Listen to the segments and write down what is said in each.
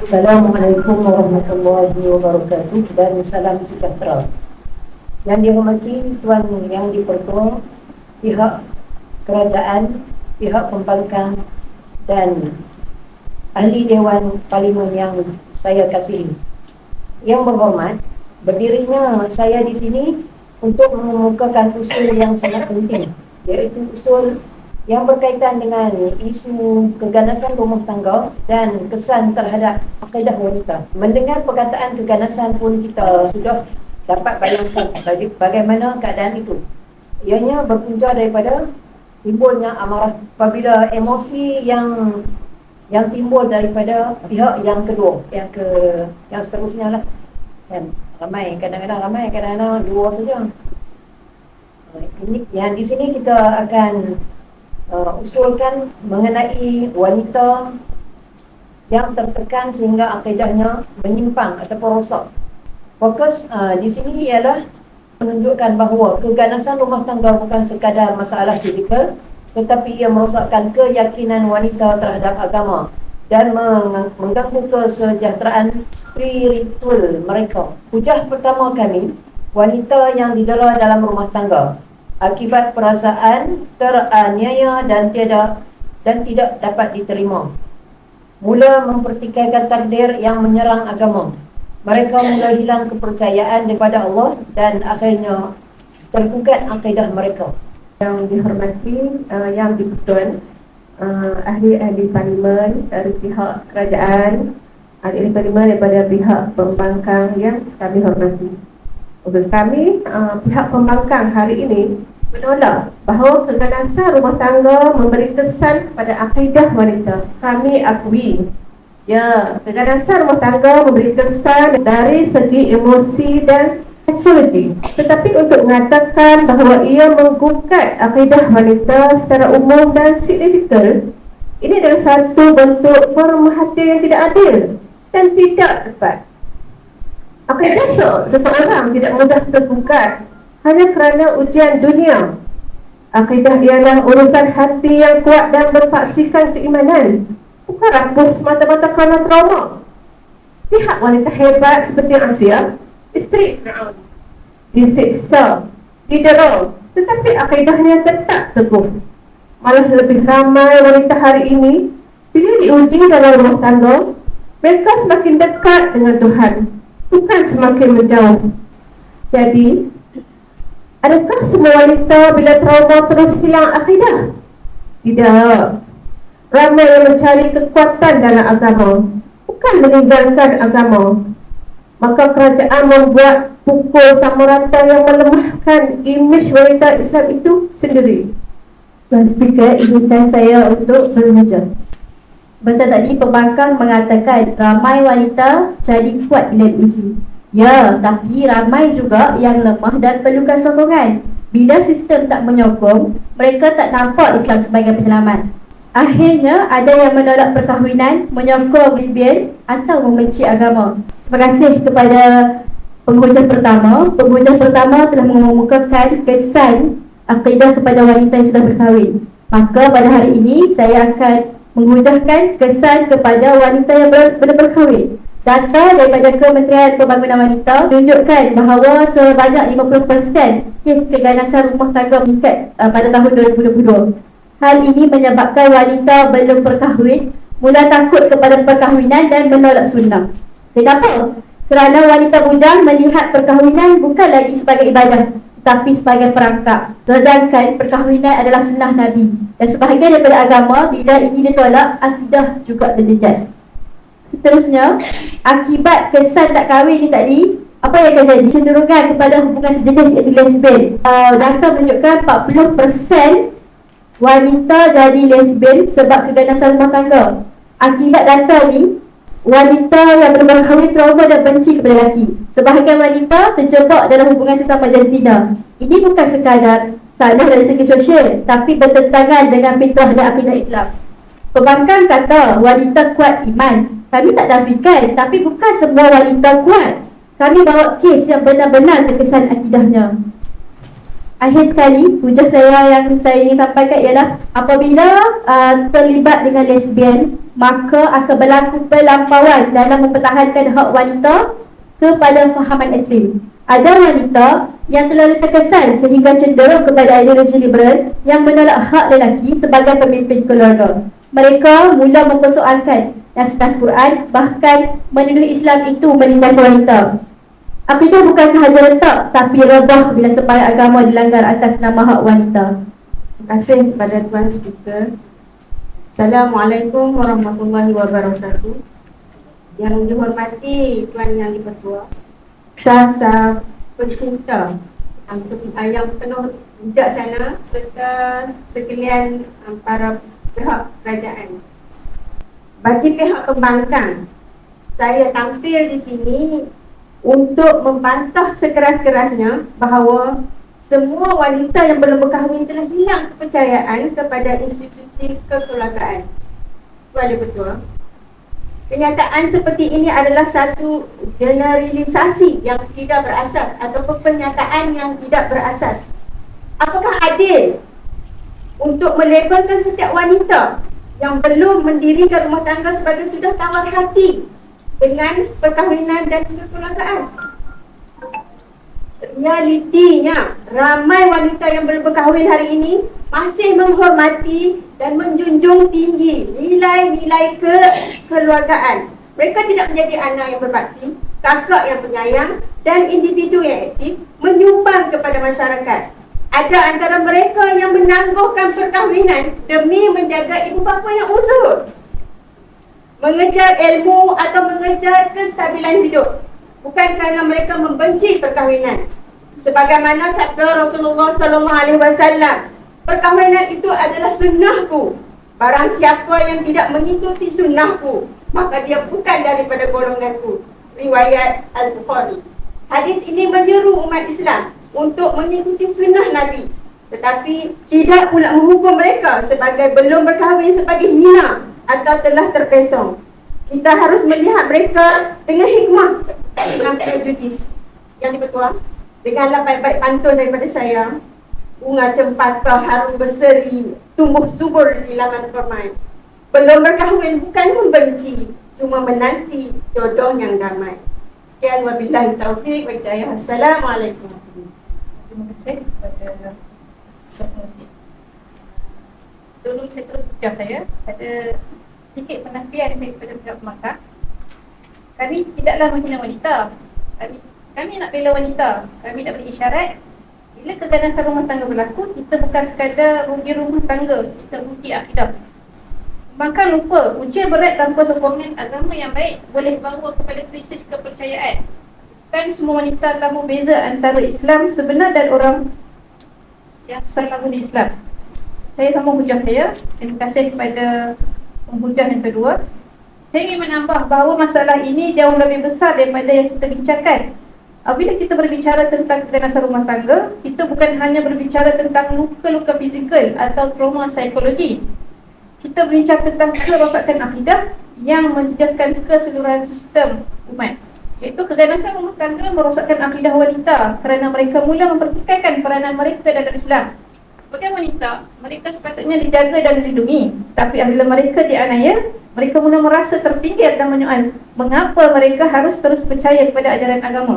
Assalamualaikum warahmatullahi wabarakatuh dan salam sejahtera. Yang dihormati Tuan Yang Dipertua, pihak kerajaan, pihak pembangkang dan ahli Dewan Parlimen yang saya kasihi. Yang berhormat, berdirinya saya di sini untuk mengemukakan usul yang sangat penting iaitu usul yang berkaitan dengan isu keganasan rumah tangga dan kesan terhadap akidah wanita. Mendengar perkataan keganasan pun kita sudah dapat bayangkan bagaimana keadaan itu. Ianya berpunca daripada timbulnya amarah apabila emosi yang yang timbul daripada pihak yang kedua, yang ke yang seterusnya lah. Kan ramai kadang-kadang ramai kadang-kadang dua saja. Ini yang di sini kita akan uh, usulkan mengenai wanita yang tertekan sehingga akidahnya menyimpang ataupun rosak. Fokus uh, di sini ialah menunjukkan bahawa keganasan rumah tangga bukan sekadar masalah fizikal tetapi ia merosakkan keyakinan wanita terhadap agama dan mengganggu kesejahteraan spiritual mereka. Hujah pertama kami, wanita yang didera dalam rumah tangga akibat perasaan teraniaya dan tiada dan tidak dapat diterima. Mula mempertikaikan takdir yang menyerang agama. Mereka mula hilang kepercayaan kepada Allah dan akhirnya tergugat akidah mereka. Yang dihormati, uh, yang dibetul, uh, ahli-ahli parlimen dari pihak kerajaan, ahli-ahli parlimen daripada pihak pembangkang yang kami hormati. Untuk kami, uh, pihak pembangkang hari ini menolak bahawa keganasan rumah tangga memberi kesan kepada akidah wanita. Kami akui, ya, keganasan rumah tangga memberi kesan dari segi emosi dan psikologi. Tetapi untuk mengatakan bahawa ia menggugat akidah wanita secara umum dan signifikan, ini adalah satu bentuk pemerhatian yang tidak adil dan tidak tepat. Akidah seseorang tidak mudah tergugat hanya kerana ujian dunia. Akidah ialah urusan hati yang kuat dan berpaksikan keimanan. Bukan rapuh semata-mata kerana trauma. Pihak wanita hebat seperti Asia, isteri Fir'aun, disiksa, didera, tetapi akidahnya tetap teguh. Malah lebih ramai wanita hari ini bila diuji dalam rumah tangga, mereka semakin dekat dengan Tuhan, bukan semakin menjauh. Jadi, Adakah semua wanita bila trauma terus hilang akidah? Tidak. Ramai yang mencari kekuatan dalam agama, bukan meninggalkan agama. Maka kerajaan membuat pukul sama rata yang melemahkan imej wanita Islam itu sendiri. Tuan Speaker, izinkan saya untuk berhujung. Sebentar tadi pembangkang mengatakan ramai wanita jadi kuat bila diuji. Ya, tapi ramai juga yang lemah dan perlukan sokongan. Bila sistem tak menyokong, mereka tak nampak Islam sebagai penyelamat. Akhirnya, ada yang menolak perkahwinan, menyokong lesbian atau membenci agama. Terima kasih kepada penghujung pertama. Penghujung pertama telah mengemukakan kesan akidah kepada wanita yang sudah berkahwin. Maka pada hari ini, saya akan menghujahkan kesan kepada wanita yang ber berkahwin. Data daripada Kementerian Pembangunan Wanita tunjukkan bahawa sebanyak 50% kes keganasan rumah tangga meningkat uh, pada tahun 2022. Hal ini menyebabkan wanita belum berkahwin mula takut kepada perkahwinan dan menolak sunnah. Kenapa? Kerana wanita bujang melihat perkahwinan bukan lagi sebagai ibadah tetapi sebagai perangkap. Sedangkan perkahwinan adalah sunnah Nabi. Dan sebahagian daripada agama, bila ini ditolak, akidah juga terjejas. Seterusnya, akibat kesan tak kahwin ni tadi, apa yang akan jadi? Cenderungan kepada hubungan sejenis iaitu lesbian. Uh, data menunjukkan 40% wanita jadi lesbian sebab keganasan rumah tangga. Akibat data ni, wanita yang belum berkahwin trauma dan benci kepada lelaki. Sebahagian wanita terjebak dalam hubungan sesama jantina. Ini bukan sekadar salah dari segi sosial, tapi bertentangan dengan fitrah dan akidah Islam. Pembangkang kata wanita kuat iman, kami tak nafikan tapi bukan semua wanita kuat kami bawa kes yang benar-benar terkesan akidahnya akhir sekali hujah saya yang saya ingin sampaikan ialah apabila uh, terlibat dengan lesbian maka akan berlaku pelampauan dalam mempertahankan hak wanita kepada fahaman ekstrim. Ada wanita yang terlalu terkesan sehingga cenderung kepada ideologi liberal yang menolak hak lelaki sebagai pemimpin keluarga. Mereka mula mempersoalkan nas-nas Quran bahkan menuduh Islam itu menindas wanita. Akidah bukan sahaja letak tapi rebah bila sebarang agama dilanggar atas nama hak wanita. Terima kasih kepada Tuan Speaker. Assalamualaikum warahmatullahi wabarakatuh. Yang dihormati Tuan Yang Di-Pertua, sah-sah pencinta yang penuh bijaksana serta sekalian um, para pihak kerajaan. Bagi pihak pembangkang, saya tampil di sini untuk membantah sekeras-kerasnya bahawa semua wanita yang belum berkahwin telah hilang kepercayaan kepada institusi kekeluargaan. Tuan betul? Kenyataan seperti ini adalah satu generalisasi yang tidak berasas ataupun pernyataan yang tidak berasas. Apakah adil untuk melabelkan setiap wanita yang belum mendirikan rumah tangga sebagai sudah tawar hati dengan perkahwinan dan kekeluargaan? realitinya ramai wanita yang belum berkahwin hari ini masih menghormati dan menjunjung tinggi nilai-nilai kekeluargaan. Mereka tidak menjadi anak yang berbakti, kakak yang penyayang dan individu yang aktif menyumbang kepada masyarakat. Ada antara mereka yang menangguhkan perkahwinan demi menjaga ibu bapa yang uzur. Mengejar ilmu atau mengejar kestabilan hidup bukan kerana mereka membenci perkahwinan. Sebagaimana sabda Rasulullah sallallahu alaihi wasallam, perkahwinan itu adalah sunnahku. Barang siapa yang tidak mengikuti sunnahku, maka dia bukan daripada golonganku. Riwayat Al-Bukhari. Hadis ini menyeru umat Islam untuk mengikuti sunnah Nabi. Tetapi tidak pula menghukum mereka sebagai belum berkahwin sebagai hina atau telah terpesong. Kita harus melihat mereka dengan hikmah. Dengan prejudis. Yang dipertua denganlah baik-baik pantun daripada saya. Bunga cempaka harum berseri tumbuh subur di laman permai belum berkahwin bukan membenci cuma menanti jodoh yang damai. Sekian. Wabillahi taufiq wa hidayah. Assalamualaikum terima kasih kepada Sebelum saya terus ucap saya, ada sedikit penafian saya kepada pihak pemangkang kami tidaklah menghina wanita. Kami, kami nak bela wanita. Kami nak beri isyarat. Bila keganasan rumah tangga berlaku, kita bukan sekadar rugi rumah tangga. Kita rugi akidah. Maka lupa, ujian berat tanpa sokongan agama yang baik boleh bawa kepada krisis kepercayaan. Kan semua wanita tahu beza antara Islam sebenar dan orang yang salah guna Islam. Saya sama hujah saya. Terima kasih kepada penghujah yang kedua. Saya ingin menambah bahawa masalah ini jauh lebih besar daripada yang kita bincangkan. Apabila kita berbicara tentang keganasan rumah tangga, kita bukan hanya berbicara tentang luka-luka fizikal atau trauma psikologi. Kita berbincang tentang kerosakan akidah yang menjejaskan keseluruhan sistem umat. Iaitu keganasan rumah tangga merosakkan akidah wanita kerana mereka mula mempertikaikan peranan mereka dalam Islam. Sebagai wanita, mereka sepatutnya dijaga dan dilindungi. Tapi apabila mereka dianiaya, mereka mula merasa terpinggir dan menyoal mengapa mereka harus terus percaya kepada ajaran agama.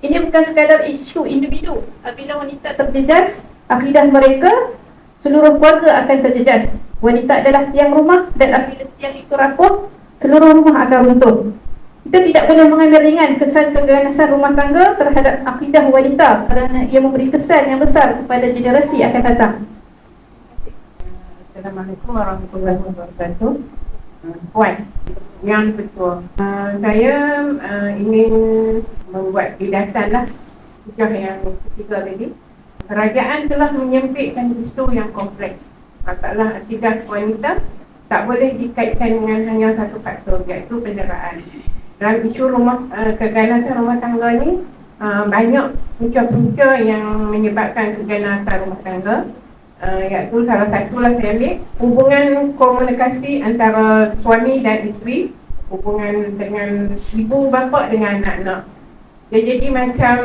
Ini bukan sekadar isu individu. Apabila wanita terjejas, akidah mereka, seluruh keluarga akan terjejas. Wanita adalah tiang rumah dan apabila tiang itu rapuh, seluruh rumah akan runtuh. Kita tidak boleh mengambil ringan kesan keganasan rumah tangga terhadap akidah wanita kerana ia memberi kesan yang besar kepada generasi akan datang. Assalamualaikum warahmatullahi wabarakatuh. Uh, Puan, yang betul. Uh, saya uh, ingin membuat bidasan lah hujah yang ketiga tadi. Kerajaan telah menyempitkan isu yang kompleks. Masalah akidah wanita tak boleh dikaitkan dengan hanya satu faktor iaitu penderaan. Dalam isu rumah uh, keganasan rumah tangga ni uh, banyak punca-punca yang menyebabkan keganasan rumah tangga uh, iaitu salah satu lah saya ambil hubungan komunikasi antara suami dan isteri hubungan dengan ibu bapa dengan anak-anak dia jadi macam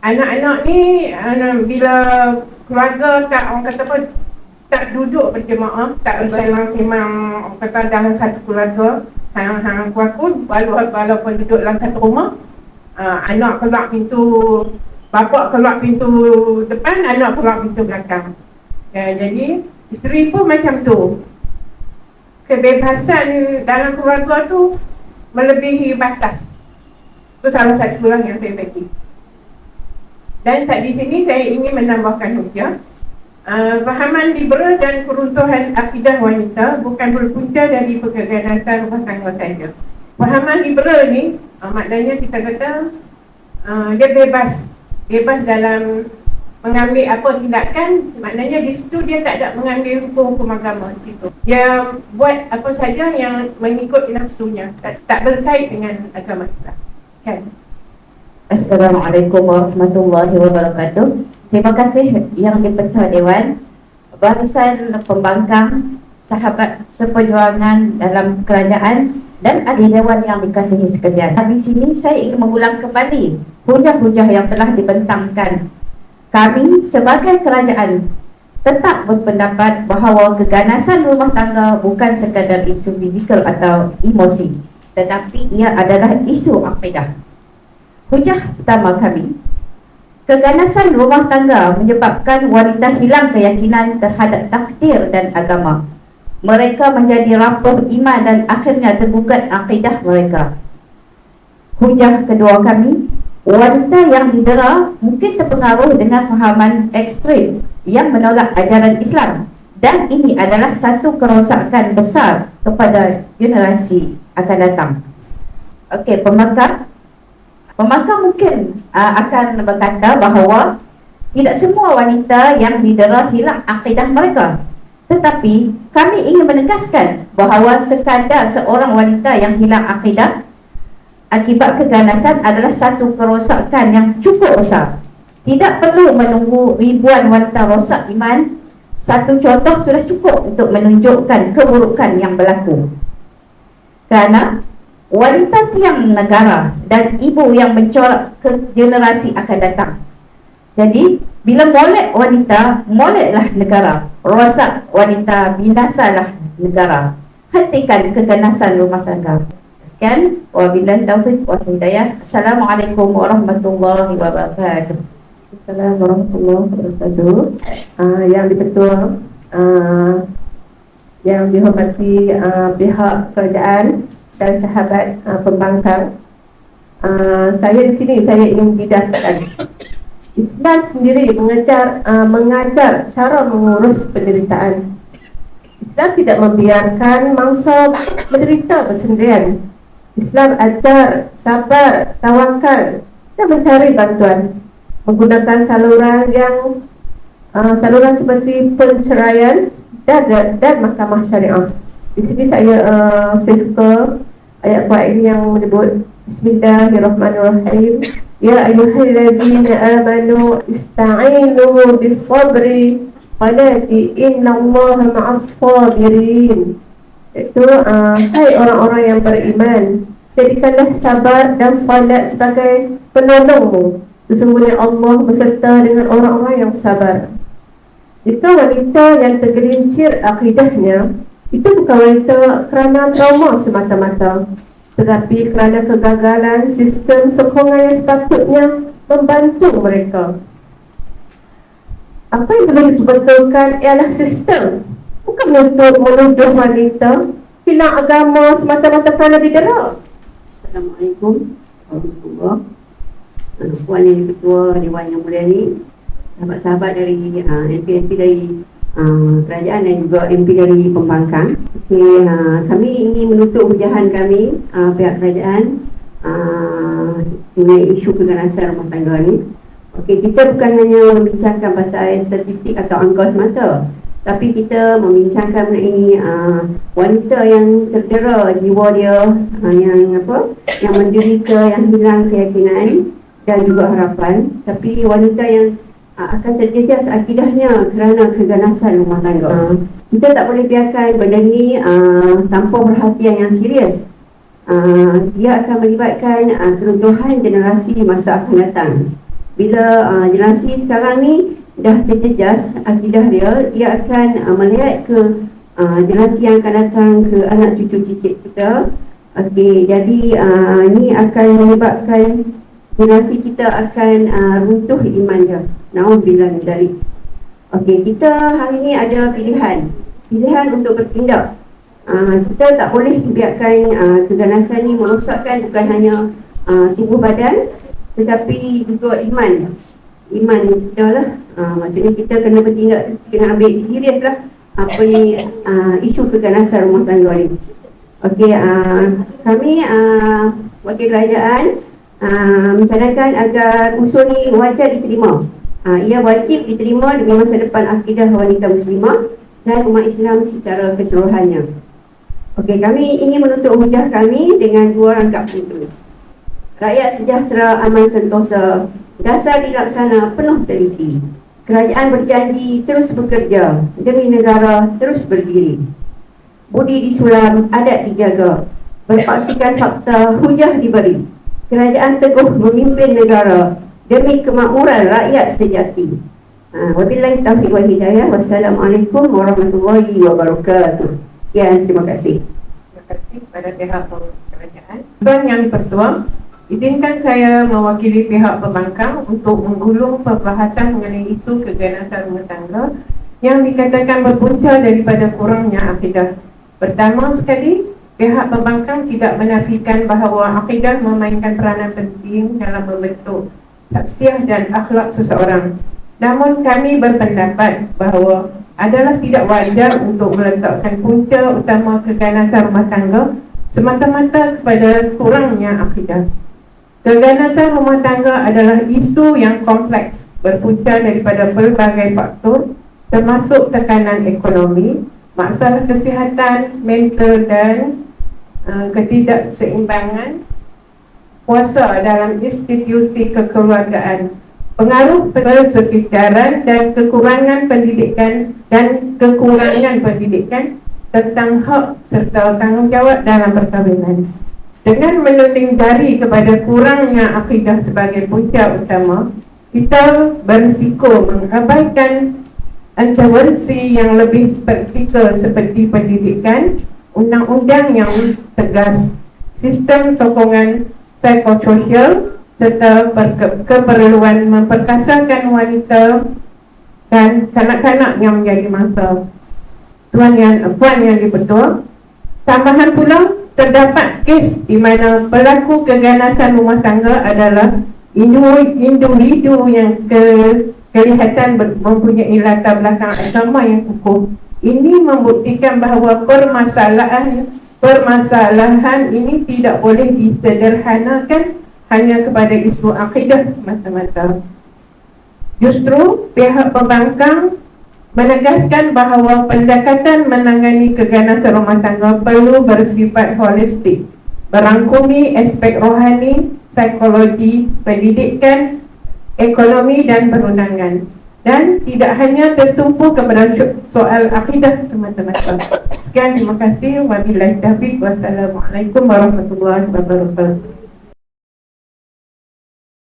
anak-anak ni uh, bila keluarga tak orang kata apa tak duduk berjemaah, tak bersemang-semang kata dalam satu keluarga. Hang hang aku walaupun duduk dalam satu rumah, uh, anak keluar pintu bapa keluar pintu depan, anak keluar pintu belakang. Ya, jadi isteri pun macam tu. Kebebasan dalam keluarga tu melebihi batas. Itu salah satu yang saya bagi. Dan di sini saya ingin menambahkan hujah Fahaman liberal dan keruntuhan akidah wanita bukan berpunca dari keganasan rumah tangga saja. Fahaman liberal ni uh, maknanya kita kata uh, dia bebas bebas dalam mengambil apa tindakan maknanya di situ dia tak ada mengambil hukum-hukum agama di situ. Dia buat apa saja yang mengikut nafsunya tak, tak berkait dengan agama Islam. Kan? Assalamualaikum warahmatullahi wabarakatuh. Terima kasih yang di-Pertua Dewan Barisan Pembangkang Sahabat seperjuangan dalam kerajaan Dan ahli Dewan yang dikasihi sekalian. Di sini saya ingin mengulang kembali Hujah-hujah yang telah dibentangkan. Kami sebagai kerajaan Tetap berpendapat bahawa keganasan rumah tangga bukan sekadar isu fizikal atau emosi Tetapi ia adalah isu akidah Hujah pertama kami Keganasan rumah tangga menyebabkan wanita hilang keyakinan terhadap takdir dan agama. Mereka menjadi rapuh iman dan akhirnya tergugat akidah mereka. Hujah kedua kami, wanita yang didera mungkin terpengaruh dengan fahaman ekstrim yang menolak ajaran Islam dan ini adalah satu kerosakan besar kepada generasi akan datang. Okey, pemakar Pembangkang mungkin uh, akan berkata bahawa tidak semua wanita yang didera hilang akidah mereka. Tetapi kami ingin menegaskan bahawa sekadar seorang wanita yang hilang akidah akibat keganasan adalah satu kerosakan yang cukup besar. Tidak perlu menunggu ribuan wanita rosak iman. Satu contoh sudah cukup untuk menunjukkan keburukan yang berlaku. Kerana wanita tiang negara dan ibu yang mencorak ke generasi akan datang. Jadi, bila molek wanita, moleklah negara. Rosak wanita, binasalah negara. Hentikan keganasan rumah tangga. Sekian, wabillahi taufiq wa hidayah. Assalamualaikum warahmatullahi wabarakatuh. Assalamualaikum warahmatullahi wabarakatuh. Uh, yang dipertua, uh, yang dihormati uh, pihak kerajaan, dan sahabat uh, pembangkang. Uh, saya di sini saya ingin bidaskan. Islam sendiri mengajar uh, mengajar cara mengurus penderitaan. Islam tidak membiarkan mangsa menderita bersendirian. Islam ajar sabar, tawakal dan mencari bantuan. Menggunakan saluran yang uh, saluran seperti penceraian dan, dan mahkamah syariah. Di sini saya uh, saya suka ayat kuat ini yang menyebut Bismillahirrahmanirrahim. Ya ayuhallazina amanu ista'inu bisabri salati inna allaha ma'as sabirin Itu uh, hai orang-orang yang beriman Jadikanlah sabar dan salat sebagai penolongmu. Sesungguhnya Allah beserta dengan orang-orang yang sabar. Jika wanita yang tergelincir akidahnya itu bukan wanita kerana trauma semata-mata Tetapi kerana kegagalan sistem sokongan yang sepatutnya membantu mereka. Apa yang perlu diperbetulkan ialah sistem Bukan untuk menuduh wanita Hilang agama semata-mata kerana didera Assalamualaikum warahmatullahi wabarakatuh. Puan yang ketua Dewan Yang Mulia ni Sahabat-sahabat dari uh, dari uh, kerajaan dan juga MP dari pembangkang. Okay, uh, kami ingin menutup hujahan kami uh, pihak kerajaan uh, mengenai isu keganasan rumah tangga ni. Okay, kita bukan hanya membincangkan pasal statistik atau angka semata. Tapi kita membincangkan mengenai uh, wanita yang terdera jiwa dia uh, yang apa yang menderita yang hilang keyakinan dan juga harapan tapi wanita yang akan terjejas akidahnya kerana keganasan rumah tangga. Uh, kita tak boleh biarkan benda ni uh, tanpa perhatian yang serius. Uh, dia akan melibatkan uh, keruntuhan generasi masa akan datang. Bila uh, generasi sekarang ni dah terjejas akidah dia, dia akan uh, melihat ke uh, generasi yang akan datang ke anak cucu cicit kita. Okey, jadi uh, ini akan menyebabkan generasi kita akan uh, runtuh iman dia. Nauzubillah min dzalik. Okey, kita hari ini ada pilihan. Pilihan untuk bertindak. Uh, kita tak boleh biarkan uh, keganasan ni merosakkan bukan hanya uh, tubuh badan tetapi juga iman. Iman kita lah. Uh, maksudnya kita kena bertindak, kena ambil serius lah apa ni uh, isu keganasan rumah tangga ni. Okey, uh, kami uh, wakil kerajaan uh, mencadangkan agar usul ni wajar diterima. Uh, ia wajib diterima demi masa depan akidah wanita muslimah dan umat Islam secara keseluruhannya. Okey, kami ingin menutup hujah kami dengan dua rangkap pintu. Rakyat sejahtera, aman sentosa, dasar dilaksana penuh teliti. Kerajaan berjanji terus bekerja demi negara terus berdiri. Budi disulam, adat dijaga. Berpaksikan fakta, hujah diberi. Kerajaan teguh memimpin negara demi kemakmuran rakyat sejati. Ha, wabillahi taufiq wal hidayah. Wassalamualaikum warahmatullahi wabarakatuh. Sekian, terima kasih. Terima kasih kepada pihak kerajaan. Tuan Yang Pertua, izinkan saya mewakili pihak pembangkang untuk menggulung perbahasan mengenai isu keganasan rumah tangga yang dikatakan berpunca daripada kurangnya akidah. Pertama sekali, pihak pembangkang tidak menafikan bahawa akidah memainkan peranan penting dalam membentuk saksiah dan akhlak seseorang. Namun kami berpendapat bahawa adalah tidak wajar untuk meletakkan punca utama keganasan rumah tangga semata-mata kepada kurangnya akidah. Keganasan rumah tangga adalah isu yang kompleks berpunca daripada pelbagai faktor termasuk tekanan ekonomi, masalah kesihatan, mental dan ketidakseimbangan kuasa dalam institusi kekeluargaan pengaruh persekitaran dan kekurangan pendidikan dan kekurangan pendidikan tentang hak serta tanggungjawab dalam perkahwinan. Dengan menuding jari kepada kurangnya akidah sebagai punca utama, kita berisiko mengabaikan intervensi yang lebih praktikal seperti pendidikan, undang-undang yang tegas, sistem sokongan psikososial serta keperluan memperkasakan wanita dan kanak-kanak yang menjadi masa. Tuan yang puan yang dibetul. Tambahan pula terdapat kes di mana pelaku keganasan rumah tangga adalah individu yang ke kelihatan mempunyai latar belakang agama yang kukuh. Ini membuktikan bahawa permasalahan permasalahan ini tidak boleh disederhanakan hanya kepada isu akidah semata-mata. Justru pihak pembangkang menegaskan bahawa pendekatan menangani keganasan rumah tangga perlu bersifat holistik, berangkumi aspek rohani, psikologi, pendidikan, ekonomi dan perundangan dan tidak hanya tertumpu kepada soal akidah semata-mata. Sekian terima kasih. Wabillahi taufiq. Wassalamualaikum warahmatullahi wabarakatuh.